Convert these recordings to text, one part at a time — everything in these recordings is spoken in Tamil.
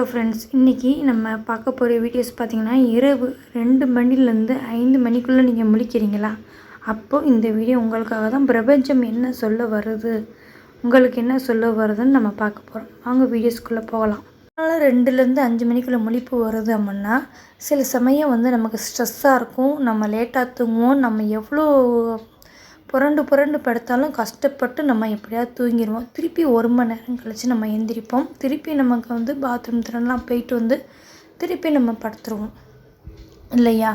ஹலோ ஃப்ரெண்ட்ஸ் இன்றைக்கி நம்ம பார்க்க போகிற வீடியோஸ் பார்த்திங்கன்னா இரவு ரெண்டு மணிலேருந்து ஐந்து மணிக்குள்ளே நீங்கள் முழிக்கிறீங்களா? அப்போது இந்த வீடியோ உங்களுக்காக தான் பிரபஞ்சம் என்ன சொல்ல வருது? உங்களுக்கு என்ன சொல்ல வருதுன்னு நம்ம பார்க்க போகிறோம் வாங்க வீடியோஸ்குள்ளே போகலாம். அதனால் ரெண்டுலேருந்து அஞ்சு மணிக்குள்ளே முழிப்பு வருது அப்படின்னா சில சமயம் வந்து நமக்கு ஸ்ட்ரெஸ்ஸாக இருக்கும். நம்ம லேட்டாக தூங்குவோம். நம்ம எவ்வளோ புரண்டு புரண்டு படுத்தாலும் கஷ்டப்பட்டு நம்ம எப்படியாவது தூங்கிடுவோம். திருப்பி ஒரு மணி நேரம் கழித்து நம்ம எந்திரிப்போம். திருப்பி நமக்கு வந்து பாத்ரூம் திறன்லாம் போயிட்டு வந்து திருப்பி நம்ம படுத்துருவோம். இல்லையா?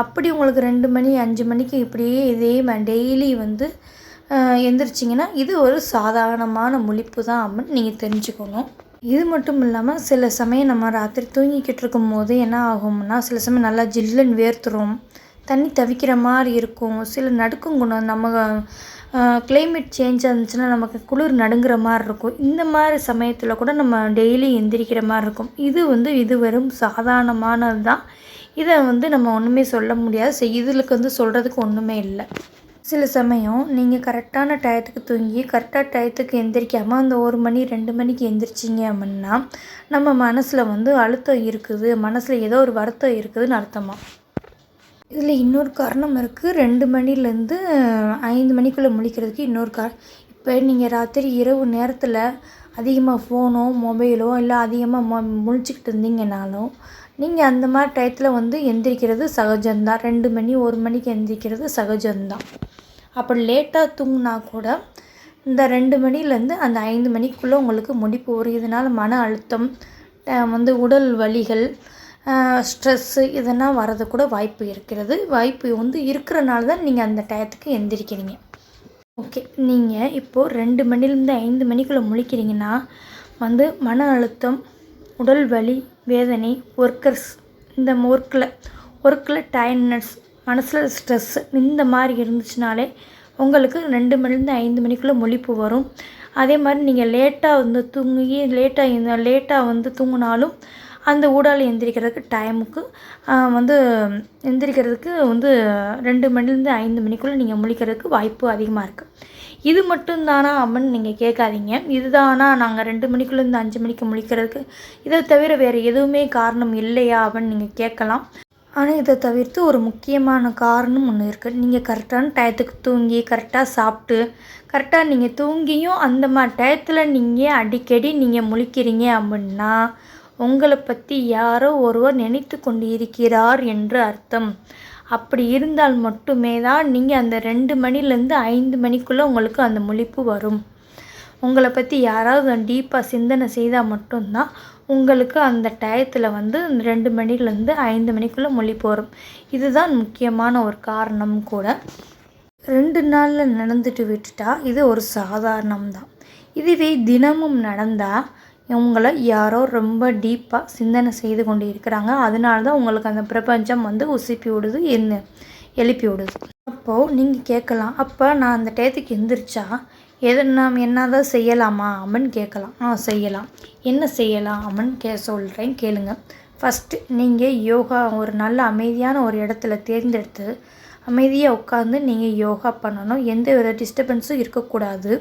அப்படி உங்களுக்கு ரெண்டு மணி அஞ்சு மணிக்கு இப்படியே இதே டெய்லி வந்து எந்திரிச்சிங்கன்னா இது ஒரு சாதாரணமான முழிப்பு தான் அப்படின்னு நீங்கள் தெரிஞ்சுக்கணும். இது மட்டும் இல்லாமல் சில சமயம் நம்ம ராத்திரி தூங்கிக்கிட்டு இருக்கும் போது என்ன ஆகும்னா சில சமயம் நல்லா ஜில்லுன்னு வேர்த்துரும் தண்ணி தவிக்கிற மாதிரி இருக்கும். சில நடுக்கும் குணம். நம்ம கிளைமேட் சேஞ்ச் இருந்துச்சுன்னா நமக்கு குளிர் நடுங்கிற மாதிரி இருக்கும். இந்த மாதிரி சமயத்தில் கூட நம்ம டெய்லி எந்திரிக்கிற மாதிரி இருக்கும். இது வந்து இது வெறும் சாதாரணமானது தான் இதை வந்து நம்ம ஒன்றுமே சொல்ல முடியாது. இதுலுக்கு வந்து சொல்கிறதுக்கு ஒன்றுமே இல்லை. சில சமயம் நீங்கள் கரெக்டான டயத்துக்கு தூங்கி கரெக்டாக டயத்துக்கு எந்திரிக்காமல் அந்த ஒரு மணி ரெண்டு மணிக்கு எந்திரிச்சிங்க அப்படின்னா நம்ம மனசில் வந்து அழுத்தம் இருக்குது. மனசில் ஏதோ ஒரு வருத்தம் இருக்குதுன்னு அர்த்தமாக இதில் இன்னொரு காரணம் இருக்குது ரெண்டு மணிலேருந்து ஐந்து மணிக்குள்ளே முழிக்கிறதுக்கு இன்னொரு கார் இப்போ நீங்கள் ராத்திரி இரவு நேரத்தில் அதிகமாக ஃபோனோ மொபைலோ இல்லை அதிகமாக மொ முழிச்சிக்கிட்டு இருந்தீங்கனாலும் நீங்கள் அந்த மாதிரி டயத்தில் வந்து எந்திரிக்கிறது சகஜம்தான். ரெண்டு மணி ஒரு மணிக்கு எந்திரிக்கிறது சகஜம்தான். அப்படி லேட்டாக தூங்கினா கூட இந்த ரெண்டு மணிலேருந்து அந்த ஐந்து மணிக்குள்ளே உங்களுக்கு முடிப்பு வரும். இதனால் மன அழுத்தம் வந்து உடல் வலிகள் ஸ்ட்ரெஸ்ஸு இதெல்லாம் வரது கூட வாய்ப்பு இருக்கிறது. வாய்ப்பு வந்து இருக்கிறனால தான் நீங்கள் அந்த டயத்துக்கு எந்திரிக்கிறீங்க. ஓகே நீங்கள் இப்போது ரெண்டு மணிலேருந்து ஐந்து மணிக்குள்ளே முழிக்கிறீங்கன்னா வந்து மன அழுத்தம் உடல் வலி வேதனை ஒர்க்கர்ஸ் இந்த ஒர்க்கில் ஒர்க்கில் டயர்ட்னஸ் மனசில் ஸ்ட்ரெஸ்ஸு இந்த மாதிரி இருந்துச்சுனாலே உங்களுக்கு ரெண்டு மணிலேருந்து ஐந்து மணிக்குள்ளே முழிப்பு வரும். அதே மாதிரி நீங்கள் லேட்டாக வந்து தூங்கி லேட்டாக லேட்டாக வந்து தூங்கினாலும் அந்த ஊடால எந்திரிக்கிறதுக்கு டைமுக்கு வந்து எந்திரிக்கிறதுக்கு வந்து ரெண்டு மணிலேருந்து ஐந்து மணிக்குள்ளே நீங்கள் முழிக்கிறதுக்கு வாய்ப்பு அதிகமாக இருக்குது இது மட்டும் தானா அப்படின்னு நீங்கள் கேட்காதீங்க இதுதானா நாங்கள் ரெண்டு மணிக்குள்ளேருந்து அஞ்சு மணிக்கு முழிக்கிறதுக்கு? இதை தவிர வேறு எதுவுமே காரணம் இல்லையா அப்படின்னு நீங்கள் கேட்கலாம். ஆனால் இதை தவிர்த்து ஒரு முக்கியமான காரணம் ஒன்று இருக்குது நீங்கள் கரெக்டான டயத்துக்கு தூங்கி கரெக்டாக சாப்பிட்டு கரெக்டாக நீங்கள் தூங்கியும் அந்த மாதிரி டயத்தில் நீங்கள் அடிக்கடி நீங்கள் முழிக்கிறீங்க அப்படின்னா உங்களை பற்றி யாரோ ஒருவர் நினைத்து கொண்டு இருக்கிறார் என்று அர்த்தம். அப்படி இருந்தால் மட்டுமே தான் நீங்கள் அந்த ரெண்டு மணிலேருந்து ஐந்து மணிக்குள்ளே உங்களுக்கு அந்த முழிப்பு வரும். உங்களை பற்றி யாராவது டீப்பாக சிந்தனை செய்தால் மட்டும்தான் உங்களுக்கு அந்த டயத்தில் வந்து ரெண்டு மணிலேருந்து ஐந்து மணிக்குள்ளே முழிப்பு வரும். இதுதான் முக்கியமான ஒரு காரணம் கூட. ரெண்டு நாளில் நடந்துட்டு விட்டுட்டா இது ஒரு சாதாரணம் தான் இதுவே தினமும் நடந்தால் உங்களை யாரோ ரொம்ப டீப்பாக சிந்தனை செய்து கொண்டு இருக்கிறாங்க. அதனால தான் உங்களுக்கு அந்த பிரபஞ்சம் வந்து உசுப்பி விடுது என்ன எழுப்பி விடுது. அப்போது நீங்கள் கேட்கலாம் அப்போ நான் அந்த டயத்துக்கு எந்திரிச்சா எது நாம் என்னதான் செய்யலாமா அப்படின்னு கேட்கலாம். ஆ செய்யலாம். என்ன செய்யலாம் அப்படின்னு கே சொல்கிறேன் கேளுங்க. ஃபஸ்ட்டு நீங்கள் யோகா ஒரு நல்ல அமைதியான ஒரு இடத்துல தேர்ந்தெடுத்து அமைதியாக உட்காந்து நீங்கள் யோகா பண்ணணும். எந்த வித டிஸ்டர்பன்ஸும் இருக்கக்கூடாது.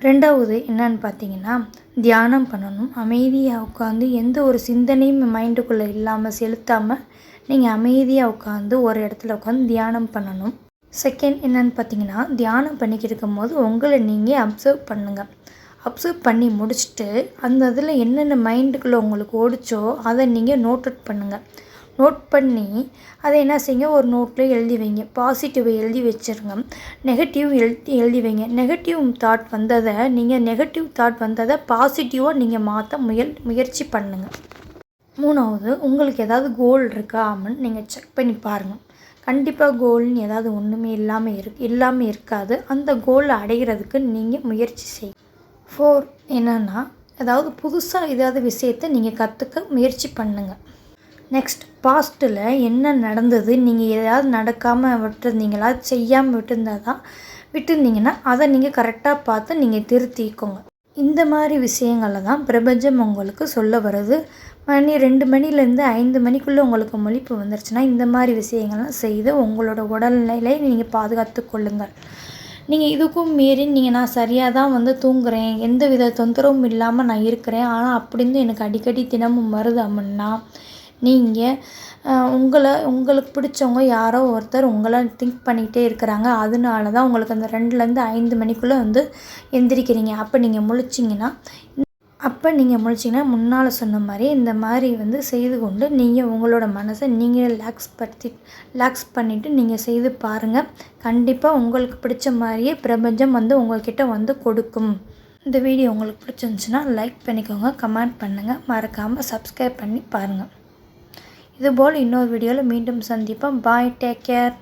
ரெண்டாவது என்னன்னு பார்த்தீங்கன்னா தியானம் பண்ணணும். அமைதியாக உட்காந்து எந்த ஒரு சிந்தனையும் மைண்டுக்குள்ளே இல்லாமல் செலுத்தாமல் நீங்கள் அமைதியாக உட்காந்து ஒரு இடத்துல உட்காந்து தியானம் பண்ணணும். செகண்ட் என்னன்னு பார்த்தீங்கன்னா தியானம் பண்ணிக்கிட்டு இருக்கும்போது உங்களை நீங்கள் அப்சர்வ் பண்ணுங்கள் அப்சர்வ் பண்ணி முடிச்சுட்டு அந்த இதில் என்னென்ன மைண்டுக்குள்ளே உங்களுக்கு ஓடிச்சோ அதை நீங்கள் நோட் அவுட் பண்ணுங்கள் நோட் பண்ணி அதை என்ன செய்யுங்க? ஒரு நோட்டில் எழுதி வைங்க. பாசிட்டிவை எழுதி வச்சுருங்க. நெகட்டிவ் எழுதி எழுதி வைங்க. நெகட்டிவ் தாட் வந்ததை நீங்கள் நெகட்டிவ் தாட் வந்ததை பாசிட்டிவாக நீங்கள் மாற்ற முயல் முயற்சி பண்ணுங்கள் மூணாவது உங்களுக்கு ஏதாவது கோல் இருக்கா அப்படின்னு நீங்கள் செக் பண்ணி பாருங்கள் கண்டிப்பாக கோல்னு ஏதாவது ஒன்றுமே இல்லாமல் இருக்கு இல்லாமல் இருக்காது. அந்த கோலை அடைகிறதுக்கு நீங்கள் முயற்சி செய். ஃபோர் என்னென்னா ஏதாவது புதுசாக ஏதாவது விஷயத்தை நீங்கள் கற்றுக்க முயற்சி பண்ணுங்கள் நெக்ஸ்ட் பாஸ்ட்டில் என்ன நடந்தது? நீங்கள் ஏதாவது நடக்காமல் விட்டுருந்தீங்களா? செய்யாமல் விட்டுருந்தா தான் விட்டுருந்தீங்கன்னா அதை நீங்கள் கரெக்டாக பார்த்து நீங்கள் திருத்திக்கோங்க. இந்த மாதிரி விஷயங்களை தான் பிரபஞ்சம் உங்களுக்கு சொல்ல வருது. மணி ரெண்டு மணிலேருந்து ஐந்து மணிக்குள்ளே உங்களுக்கு மொழிப்பு வந்துருச்சுன்னா இந்த மாதிரி விஷயங்கள்லாம் செய்து உங்களோட உடல்நிலையை நீங்கள் பாதுகாத்து கொள்ளுங்கள். நீங்கள் இதுக்கும் மீறி நீங்கள் நான் சரியாக தான் வந்து தூங்குறேன். எந்த வித தொந்தரவும் இல்லாமல் நான் இருக்கிறேன். ஆனால் அப்படின்னு எனக்கு அடிக்கடி தினமும் வருது அம்மன்னா நீங்கள் உங்களை உங்களுக்கு பிடிச்சவங்க யாரோ ஒருத்தர் உங்களை திங்க் பண்ணிக்கிட்டே இருக்கிறாங்க. அதனால தான் உங்களுக்கு அந்த ரெண்டுலேருந்து ஐந்து மணிக்குள்ளே வந்து எந்திரிக்கிறீங்க. அப்போ நீங்கள் முழிச்சிங்கன்னா அப்போ நீங்கள் முழிச்சிங்கன்னா முன்னால் சொன்ன மாதிரி இந்த மாதிரி வந்து செய்து கொண்டு நீங்கள் உங்களோட மனசை நீங்களே ரிலாக்ஸ் படுத்தி ரிலாக்ஸ் பண்ணிவிட்டு நீங்கள் செய்து பாருங்கள் கண்டிப்பாக உங்களுக்கு பிடிச்ச மாதிரியே பிரபஞ்சம் வந்து உங்கள்கிட்ட வந்து கொடுக்கும். இந்த வீடியோ உங்களுக்கு பிடிச்சிருந்துச்சுன்னா லைக் பண்ணிக்கோங்க கமெண்ட் பண்ணுங்கள் மறக்காமல் சப்ஸ்கிரைப் பண்ணி பாருங்கள் இதுபோல் இன்னொரு வீடியோவில் மீண்டும் சந்திப்போம். Bye take care